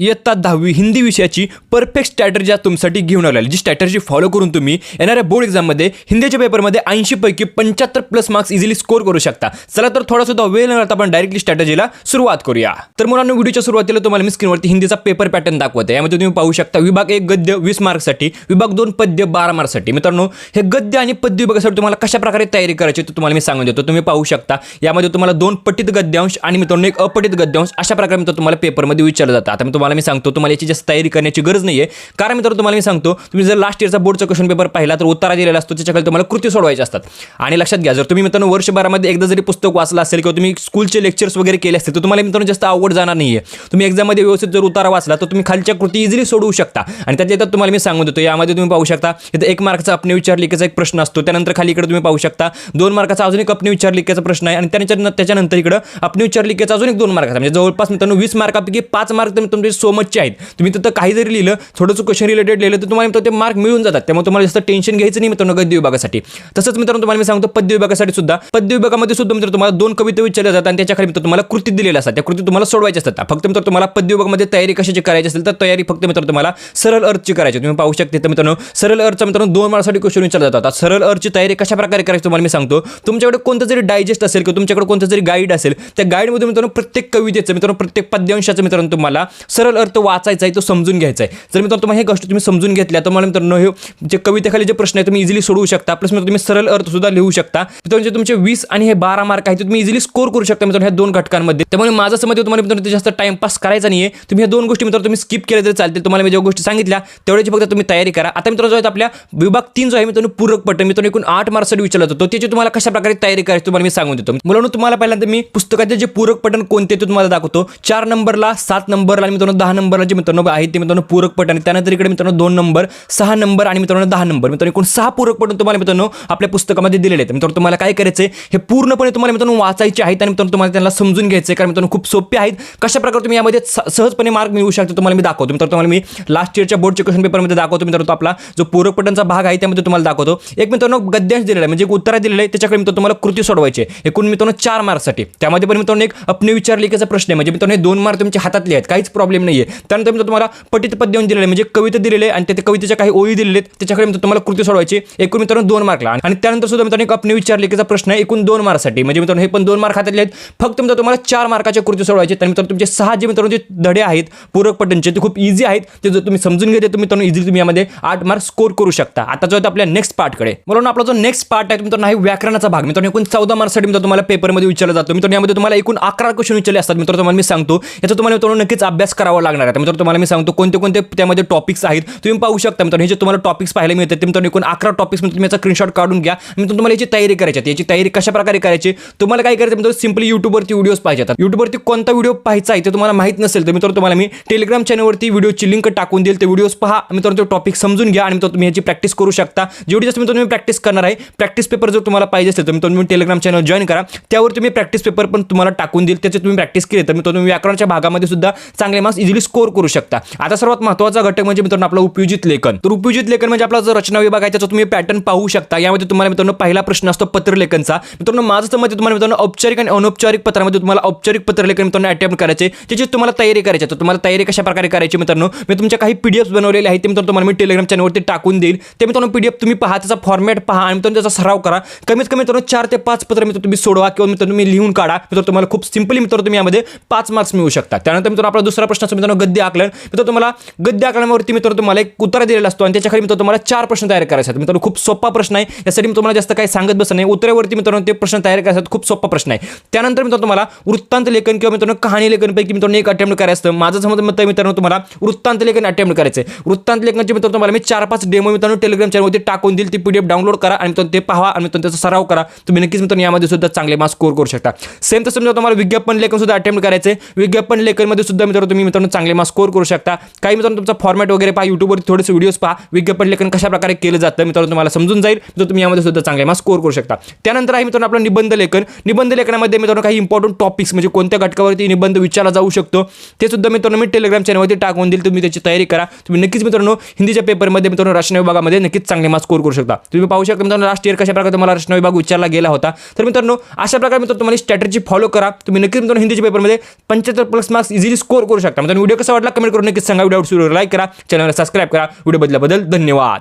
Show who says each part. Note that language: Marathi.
Speaker 1: इयत्ता दहावी हिंदी विषयाची परफेक्ट स्ट्रॅटर्जी आज तुमच्यासाठी घेऊन आलेली जी स्ट्रॅटर्जी फॉलो करून तुम्ही येणाऱ्या बोर्ड एक्झाममध्ये हिंदीच्या पेपरमध्ये ऐंशीपैकी पंच्याहत्तर प्लस मार्क्स इझिली स्कोर करू शकता. चला तर थोडासुद्धा वेळ न घालता आपण डायरेक्टली स्ट्रॅटर्जीला सुरुवात करूया. तर मुलांना व्हिडिओच्या सुरुवातीला तुम्हाला मी स्क्रीनवरती हिंदीचा पेपर पॅटर्न दाखवते यामध्ये तुम्ही पाहू शकता विभाग एक गद्य वीस मार्क्ससाठी विभाग दोन पद्य बारा मार्क्ससाठी मित्रांनो हे गद्य आणि पद्य विभागासाठी तुम्हाला कशा प्रकारे तयारी करायची ते तुम्हाला मी सांगून देतो. तुम्ही पाहू शकता यामध्ये तुम्हाला दोन पटित गद्यांश आणि मित्रांनो एक अपठित गद्यांश अशा प्रकारे मित्र तुम्हाला पेपरमध्ये विचारलं जातं. आता मी तुम्हाला तुम्हाला मी सांगतो तुम्हाला याची जास्त तयारी करण्याची गरज नाही आहे कारण मित्रांनो तुम्हाला मी सांगतो तुम्ही जर लास्ट इयरचा बोर्डचा क्वेश्चन पेपर पाहिला तर उत्तरा दिलेला असतो त्याच्याकडे तुम्हाला कृती सोडवायचे असतात. आणि लक्षात घ्या जर तुम्ही मित्रांनो वर्षभरामध्ये एकदा जरी पुस्तक वाचलं असेल किंवा तुम्ही स्कूलचे लेक्चर्स वगैरे केले असतील तर तुम्हाला मित्रांनो जास्त आवड जाणार नाही आहे तुम्ही एक्झाममध्ये व्यवस्थित जर उतारा वाचला तर तुम्ही खालच्या कृती इझिली सोडवू शकता. आणि त्याच्या येतात तुम्हाला मी सांगून देतो यामध्ये तुम्ही पाहू शकता इथं एक मार्कचा अपने विचार लिखायचा एक प्रश्न असतो त्यानंतर खाली इकडे तुम्ही पाहू शकता दोन मार्काचा अजून एक अपने विचार लिखायचा प्रश्न आहे आणि त्याच्या त्याच्यानंतर इकडं अपने विचार लिखायचा अजून एक दोन मार्काचा म्हणजे जवळपास मित्रांनो वीस मार्कापैकी पाच मार्क तुम्ही तुमचे सो मचचे आहेत. तुम्ही तिथं काही जरी लिहिलं थोडंसं क्वेश्चन रिलेटेड लिहिलं तर तुम्हाला ते मार्क मिळून जातात. त्यामुळे तुम्हाला जास्त टेन्शन घ्यायचं नाही मित्रांनो गद्य विभागासाठी. तसंच मित्रांनो तुम्हाला मी सांगतो पद्य विभागासाठी सुद्धा. पद्य विभागामध्ये सुद्धा मित्र तुम्हाला दोन कविता विचारल्या जातात आणि त्याच्याखाली मित्र तुम्हाला कृती दिलेल्या असतात. त्या कृती तुम्हाला सोडवायच्या असतात. फक्त मित्र तुम्हाला पद्य विभागामध्ये तयारी कशाची करायची असेल तर तयारी फक्त मित्र तुम्हाला सरळ अर्थची करायची. तुम्ही पाहू शकते तर मित्रांनो सरळ अर्थचा मित्रांनो दोन मार्क्ससाठी क्वेश्चन विचारला जातात. आता सरळ अर्थची तयारी कशा प्रकारे करायची तुम्हाला मी सांगतो. तुमच्याकडे कोणतं जरी डायजेस्ट असेल किंवा तुमच्याकडे कोणतं जरी गाईड असेल त्या गाईडमध्ये मित्रांनो प्रत्येक कवितेचं मित्रांनो प्रत्येक पद्यांशाचं मित्रांनो तुम्हाला सरळ अर्थ वाचायचा आहे तो समजून घ्यायचा आहे. जर मित्रांनो तुम्हाला हे गोष्ट तुम्ही समजून घेतल्या तर मला मित्रांनो हे जे कवितेखाली जे प्रश्न आहे तुम्ही इझिली सोडवू शकता. प्लस मित्रांनो तुम्ही सरळ अर्थ सुद्धा लिहू शकता. मित्रांनो जे तुमचे वीस आणि हे बारा मार्क आहेत ते तुम्ही इझिली स्कोर करू शकता मित्रांनो ह्या दोन घटकांमध्ये. त्यामुळे माझं समज तुम्हाला मित्रांनो जास्त टाइमपास करायचा नाही आहे तुम्ही ह्या दोन गोष्टी मित्रांनो तुम्ही स्किप केल्या तरी चालतील तुम्हाला मी ज्या गोष्टी सांगितल्या तेवढ्याची फक्त तुम्ही तयारी करा. आता मित्रांनो जो आहे आपल्या विभाग तीन जो आहे मित्रांनो पूरक पटन मित्रांनो एकूण आठ मार्क्ससाठी विचारला होतो त्याची तुम्हाला कशा प्रकारे तयारी करायची तुम्हाला मी सांगून देतो. मुलांनो तुम्हाला पहिल्यांदा मी पुस्तकाचे जे पूरक पटन कोणते ते तुम्हाला दाखवतो. चार नंबरला सात नंबरला मित्रांनो मित्रांनो दहा नंबरला जे मित्रांनो आहेत ते मित्रांनो पुरकपटन आणि त्यानंतर इकडे मित्रांनो दोन नंबर सहा नंबर आणि मित्रांनो दहा नंबर. मित्रांनो एकूण सहा पूरक पटन तुम्हाला मित्रांनो आपल्या पुस्तकामध्ये दिलेले आहेत. मित्रांनो तुम्हाला काय करायचं आहे हे पूर्णपणे तुम्हाला मित्रांनो वाचायचे आहेत आणि मित्रांनो तुम्हाला त्यांना समजून घ्यायचं आहे कारण मित्रांनो खूप सोपे आहेत. कशा प्रकारे तुम्ही यामध्ये सहजपणे मार्क मिळवू शकता तुम्हाला मी दाखवतो. मित्रांनो तुम्हाला मी लास्ट इयरच्या बोर्डच्या क्वेश्चन पेपरमध्ये दाखवतो मित्रांनो तो आपला जो पूरक पटनचा भाग आहे त्यामध्ये तुम्हाला दाखवतो. एक मित्रांनो गद्यांश दिलेला आहे म्हणजे एक उत्तर दिलेलं आहे त्याच्याकडे मित्रांनो तुम्हाला कृती सोडवायची एकूण मित्रांनो चार मार्कसाठी त्यामध्ये पण मित्रांनो एक अपने विचार लिखायचा प्रश्न आहे. म्हणजे मित्रांनो हे दोन मार्क तुमच्या हातातले आहेत. काहीच प्रॉब्लेम नाही आहे त्यानंतर मित्रांनो तुम्हाला पठित पद देऊन दिलेलं म्हणजे कविता दिलेले आहे आणि त्या कवितेच्या काही ओळी दिलेले आहेत. त्याच्याकडे मित्रांनो तुम्हाला कृती सोडवायची. एकूण मित्रांनो दोन मार्कला आणि त्यानंतर सुद्धा मित्रांनो एक अपने की प्रश्न आहे. एकूण दोन मार्कसाठी म्हणजे मित्रांनो हे पण दोन मार्क हातातले आहेत. फक्त मित्र तुम्हाला चार मार्काच्या कृती सोडवायचे. तर मित्रांनो तुमचे सहा जे मित्रांनो जे धडे आहेत पूरक पटनचे ते खूप इझी आहेत. ते जर तुम्ही समजून घेते तर मित्रांनो इझिली तुम्ही यामध्ये आठ मार्क स्कोर करू शकता. आता जो आहे आपल्या नेक्स्ट पार्टकडे म्हणून आपला जो नेक्स्ट पार्ट आहे तो मित्रांनो आहे व्याकरणाचा भाग. मित्रांनो एकूण चौदा मार्कसाठी मित्र तुम्हाला पेपरमध्ये विचारला जातो. मित्रांनो यामध्ये तुम्हाला एकूण अकरा क्वेश्चन विचारले असतात. मित्रांनो तुम्हाला मी सांगतो. याचा तुम्हाला मित्रांनो नक्कीच अभ्यास करा करावं लागणार आहे. मित्रांनो तुम्हाला मी सांगतो कोणते कोणते त्यामध्ये टॉपिक्स आहेत तुम्ही पाहू शकता. मित्रांनो हे जे तुम्हाला टॉपिक्स पाहायला मिळतात ते मित्रांनो एकूण अकरा टॉपिक्स तुम्ही याचा स्क्रीनशॉट काढून घ्या. मित्रांनो तुम्हाला याची तयारी करायची आहे. याची तयारी कशा प्रकारे करायची? तुम्हाला काय करायचं मित्रांनो सिम्पली यूट्यूबवरती व्हिडिओज पाहिजे आता यूट्यूबवरती कोणता व्हिडिओ पाहायचा आहे ते तुम्हाला माहीत नसेल तर मित्रांनो तुम्हाला मी टेलिग्राम चॅनलवरती व्हिडिओची लिंक टाकून देईल. ते व्हिडिओज पहा. मित्रांनो तो टॉपिक समजून घ्या. आणि मित्रांनो तुम्ही याची प्रॅक्टिस करू शकता. जेवढी जास्त मित्रांनो तुम्ही प्रॅक्टिस करणार आहे प्रॅक्टिस पेपर जर तुम्हाला पाहिजे असेल तर मित्रांनो तुम्ही टेलिग्राम चॅनल जॉईन करा. त्यावर तुम्ही प्रॅक्टिस पेपर पण तुम्हाला टाकून देईल. त्याचे तुम्ही प्रॅक्टिस केली तर मित्रांनो तुम्ही व्याकरणाच्या भागामध्ये सुद्धा चांगले मार्क्स इझिली स्कोर करू शकता. आता सर्वात महत्त्वाचा घटक म्हणजे मित्रांनो आपला उपयोजित लेखन. तर उपयोजित लेखन म्हणजे आपला जो रचना विभाग आहे त्याचा तुम्ही पॅटर्न पाहू शकता. यामध्ये तुम्हाला मित्रांनो पहिला प्रश्न असतो पत्रलेखनचा. मित्रांनो माझं तर मत तुम्हाला मित्रांनो औपचारिक आणि अनौपचारिक पत्रामध्ये तुम्हाला औपचारिक पत्रलेखन मित्रांनो अटेम्प्ट करायचे. त्याची तुम्हाला तयारी करायची तर तुम्हाला तयारी कशा प्रकारे करायची मित्रांनो? मी तुमच्या काही पीडीएफ बनवलेले आहेत ते मित्रांनो तुम्हाला मी टेलिग्राम चॅनलवरती टाकून देईल. ते मित्रांनो पीडीएफ तुम्ही पहा त्याचा फॉर्मॅट पहा आणि मित्रांनो त्याचा सराव करा. कमीत कमी मित्रांनो चार ते पाच पत्र मित्र तुम्ही सोडवा किंवा मित्रांनो तुम्ही लिहून काढा. मित्र तुम्हाला खूप सिम्पली मित्र तुम्ही यामध्ये पाच मार्क्स मिळू शकता त्यानंतर मित्रांनो आपला दुसरा प्रश्न असतो मित्रांनो गद्य आकलन. मित्र तुम्हाला गद्य आकलनावरती मित्र तुम्हाला एक उत्तर दिलेला असतो आणि त्याच्याखाली मित्र तुम्हाला चार प्रश्न तयार करायचे आहेत. मित्रांनो खूप सोपा प्रश्न आहे. यासाठी मी तुम्हाला जास्त काही सांगत बसत नाही. उत्तरावरती मित्रांनो ते प्रश्न तयार करायचे खूप सोपा प्रश्न आहे. त्यानंतर मित्रांनो तुम्हाला वृत्तांत लेखन किंवा मित्रांनो कहाणी लेखनपैकी मित्रांनो एक अटेम्प्ट करायचं असतं. माझं समज मत आहे मित्रांनो तुम्हाला वृत्तांत लेखन अटेम्प्ट करायचं आहे वृत्तांत लेखनाचे मित्रांनो तुम्हाला मी चार पाच डेमो मित्रांनो टेलिग्राम चॅनलवरती टाकून देईल. ती पीडीएफ डाउनलोड करा आणि मित्रांनो ते पहा आणि मित्रांनो त्याचा सराव करा. तुम्ही नक्कीच मित्रांनो यामध्ये सुद्धा चांगले मार्क्स स्कोर करू शकता. सेम तसं मित्रांनो तुम्हाला विज्ञापन लेखन सुद्धा अटेम्प्ट करायचं आहे विज्ञापन लेखनमध्ये सुद्धा मित्रांनो तुम्ही मित्रांनो चांगले मार्क्स स्कोर करू शकता. काही मित्रांनो तुमचा फॉर्मॅट वगैरे पहा युट्यूबवर थोडेसे व्हिडिओज पहा. विज्ञापन लेखन कशा प्रकारे केलं जातं मित्रांनो तुम्हाला समजून जाईल. तर तुम्ही यामध्ये सुद्धा चांगले मार्क्स स्कोर करू शकता. त्यानंतर आहे मित्रांनो आपलं निबंध लेखन. निबंध लेखनामध्ये मित्रांनो काही इम्पॉर्टंट टॉपिक्स म्हणजे कोणत्या घटकावरती निबंध विचारला जाऊ शकतो ते सुद्धा मित्रांनो मी टेलिग्राम चॅनलवरती टाकून देईल. तुम्ही त्याची तयारी करा. तुम्ही नक्कीच मित्रांनो हिंदीच्या पेपरमध्ये मित्रांनो रचना विभागामध्ये नक्कीच चांगले मार्क्स स्कोर करू शकता. तुम्ही पाहू शकता मित्रांनो लास्ट इयर कशा प्रकारे तुम्हाला रचना विभाग विचारला गेला होता. तर मित्रांनो अशा प्रकारे मित्रांनो तुम्हाला स्ट्रॅटेजी फॉलो करा. तुम्ही नक्कीच मित्रांनो हिंदीच्या पेपरमध्ये पंच्याहत्तर प्लस मार्क्स इझिली स्कोर करू शकता. तर व्हिडिओ कसा वाटला कमेंट करून नक्की सांगा. व्हिडिओ सुरू लाईक करा चॅनलला सबस्क्राईब करा. व्हिडिओ बदल्याबद्दल धन्यवाद.